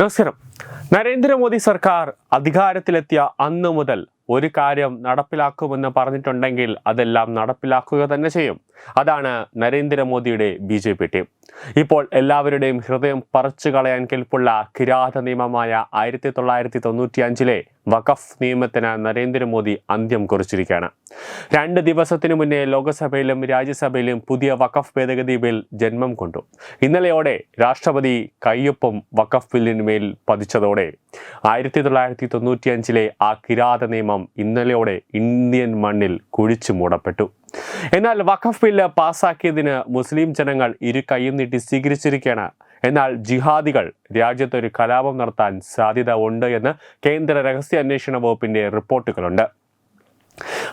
നമസ്കാരം. നരേന്ദ്രമോദി സർക്കാർ അധികാരത്തിലെത്തിയ അന്ന് മുതൽ ഒരു കാര്യം നടപ്പിലാക്കുമെന്ന് പറഞ്ഞിട്ടുണ്ടെങ്കിൽ അതെല്ലാം നടപ്പിലാക്കുക തന്നെ ചെയ്യും. അതാണ് നരേന്ദ്രമോദിയുടെ ബി ജെ പി ടീം. ഇപ്പോൾ എല്ലാവരുടെയും ഹൃദയം പറിച്ചു കളയാൻ കെൽപ്പുള്ള കിരാത നിയമമായ ആയിരത്തി തൊള്ളായിരത്തി തൊണ്ണൂറ്റി അഞ്ചിലെ വഖഫ് നിയമത്തിന് നരേന്ദ്രമോദി അന്ത്യം കുറിച്ചിരിക്കുകയാണ്. രണ്ട് ദിവസത്തിനു മുന്നേ ലോക്സഭയിലും രാജ്യസഭയിലും പുതിയ വഖഫ് ഭേദഗതി ബിൽ ജന്മം കൊണ്ടു. ഇന്നലെയോടെ രാഷ്ട്രപതി കയ്യൊപ്പം വഖഫ് ബില്ലിനുമേൽ പതിച്ചതോടെ ആയിരത്തി തൊള്ളായിരത്തി തൊണ്ണൂറ്റി അഞ്ചിലെ ആ കിരാത നിയമം ഇന്നലെയോടെ ഇന്ത്യൻ മണ്ണിൽ കുഴിച്ചു മൂടപ്പെട്ടു. എന്നാൽ വഖഫ് ബില്ല് പാസാക്കിയതിന് മുസ്ലിം ജനങ്ങൾ ഇരു കൈയും നീട്ടി സ്വീകരിച്ചിരിക്കുകയാണ്. എന്നാൽ ജിഹാദികൾ രാജ്യത്തൊരു കലാപം നടത്താൻ സാധ്യത ഉണ്ട് എന്ന് കേന്ദ്ര രഹസ്യ അന്വേഷണ വകുപ്പിന്റെ റിപ്പോർട്ടുകളുണ്ട്.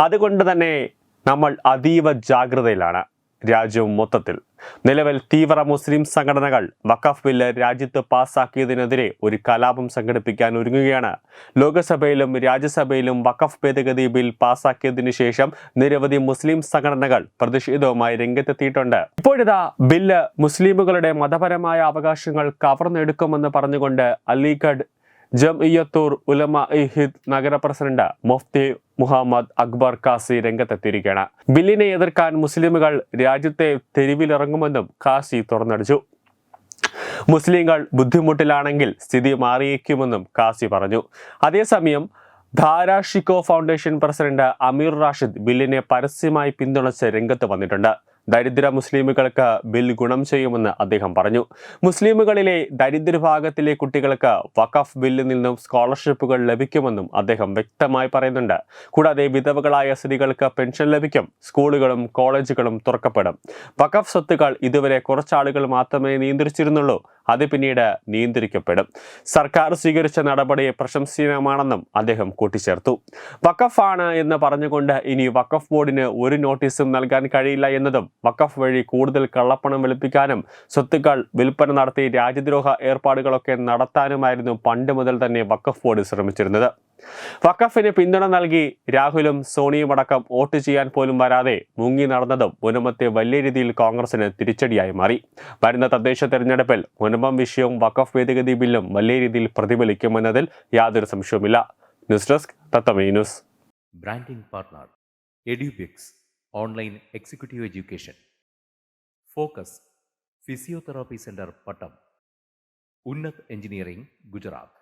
അതുകൊണ്ട് തന്നെ നമ്മൾ അതീവ ജാഗ്രതയിലാണ്. രാജ്യവും മൊത്തത്തിൽ. നിലവിൽ തീവ്ര മുസ്ലിം സംഘടനകൾ വഖഫ് ബില്ല് രാജ്യത്ത് പാസാക്കിയതിനെതിരെ ഒരു കലാപം സംഘടിപ്പിക്കാൻ ഒരുങ്ങുകയാണ്. ലോക്സഭയിലും രാജ്യസഭയിലും വഖഫ് ഭേദഗതി ബിൽ പാസാക്കിയതിനു ശേഷം നിരവധി മുസ്ലിം സംഘടനകൾ പ്രതിഷേധവുമായി രംഗത്തെത്തിയിട്ടുണ്ട്. ഇപ്പോഴിതാ ബില്ല് മുസ്ലിമുകളുടെ മതപരമായ അവകാശങ്ങൾ കവർന്നെടുക്കുമെന്ന് പറഞ്ഞുകൊണ്ട് അലിഗഡ് ജംഇയ്യത്തൂർ ഉലമ ഹിദ് നഗര പ്രസിഡന്റ് മുഫ്തി മുഹമ്മദ് അക്ബർ കാസി രംഗത്തെത്തിയിരിക്കുകയാണ്. ബില്ലിനെ എതിർക്കാൻ മുസ്ലിമുകൾ രാജ്യത്തെ തെരുവിലിറങ്ങുമെന്നും കാസി തുറന്നടിച്ചു. മുസ്ലിങ്ങൾ ബുദ്ധിമുട്ടിലാണെങ്കിൽ സ്ഥിതി മാറിയേക്കുമെന്നും കാസി പറഞ്ഞു. അതേസമയം ധാരാ ഷിക്കോ ഫൗണ്ടേഷൻ പ്രസിഡന്റ് അമീർ റാഷിദ് ബില്ലിനെ പരസ്യമായി പിന്തുണച്ച് രംഗത്ത് വന്നിട്ടുണ്ട്. ദരിദ്ര മുസ്ലിമുകൾക്ക് ബിൽ ഗുണം ചെയ്യുമെന്ന് അദ്ദേഹം പറഞ്ഞു. മുസ്ലിമുകളിലെ ദരിദ്ര വിഭാഗത്തിലെ കുട്ടികൾക്ക് വഖഫ് ബില്ലിൽ നിന്നും സ്കോളർഷിപ്പുകൾ ലഭിക്കുമെന്നും അദ്ദേഹം വ്യക്തമായി പറയുന്നുണ്ട്. കൂടാതെ വിധവകളായ സ്ത്രീകൾക്ക് പെൻഷൻ ലഭിക്കും സ്കൂളുകളും കോളേജുകളും തുറക്കപ്പെടും. വഖഫ് സ്വത്തുക്കൾ ഇതുവരെ കുറച്ചാളുകൾ മാത്രമേ നിയന്ത്രിച്ചിരുന്നുള്ളൂ. അത് പിന്നീട് നിയന്ത്രിക്കപ്പെടും. സർക്കാർ സ്വീകരിച്ച നടപടി പ്രശംസനീയമാണെന്നും അദ്ദേഹം കൂട്ടിച്ചേർത്തു. വക്കഫാണ് എന്ന് പറഞ്ഞുകൊണ്ട് ഇനി വക്കഫ് ബോർഡിന് ഒരു നോട്ടീസും നൽകാൻ കഴിയില്ല എന്നതും വക്കഫ് വഴി കൂടുതൽ കള്ളപ്പണം വെളുപ്പിക്കാനും സ്വത്തുക്കൾ വിൽപ്പന നടത്തി രാജ്യദ്രോഹ ഏർപ്പാടുകളൊക്കെ നടത്താനുമായിരുന്നു പണ്ട് മുതൽ തന്നെ വക്കഫ് ബോർഡ് ശ്രമിച്ചിരുന്നത്. വഖഫിന് പിന്തുണ നൽകി രാഹുലും സോണിയും അടക്കം വോട്ട് ചെയ്യാൻ പോലും വരാതെ മുങ്ങി നടന്നതും മുനമ്പത്തെ വലിയ രീതിയിൽ കോൺഗ്രസിന് തിരിച്ചടിയായി മാറി. വരുന്ന തദ്ദേശ തെരഞ്ഞെടുപ്പിൽ മുനമ്പം വിഷയവും വഖഫ് ഭേദഗതി ബില്ലും വലിയ രീതിയിൽ പ്രതിഫലിക്കുമെന്നതിൽ യാതൊരു സംശയവുമില്ല. News desk Thathamme news. Branding partner Edubix online executive education. Focus physiotherapy centre Pattom. Unnath engineering Gujarat.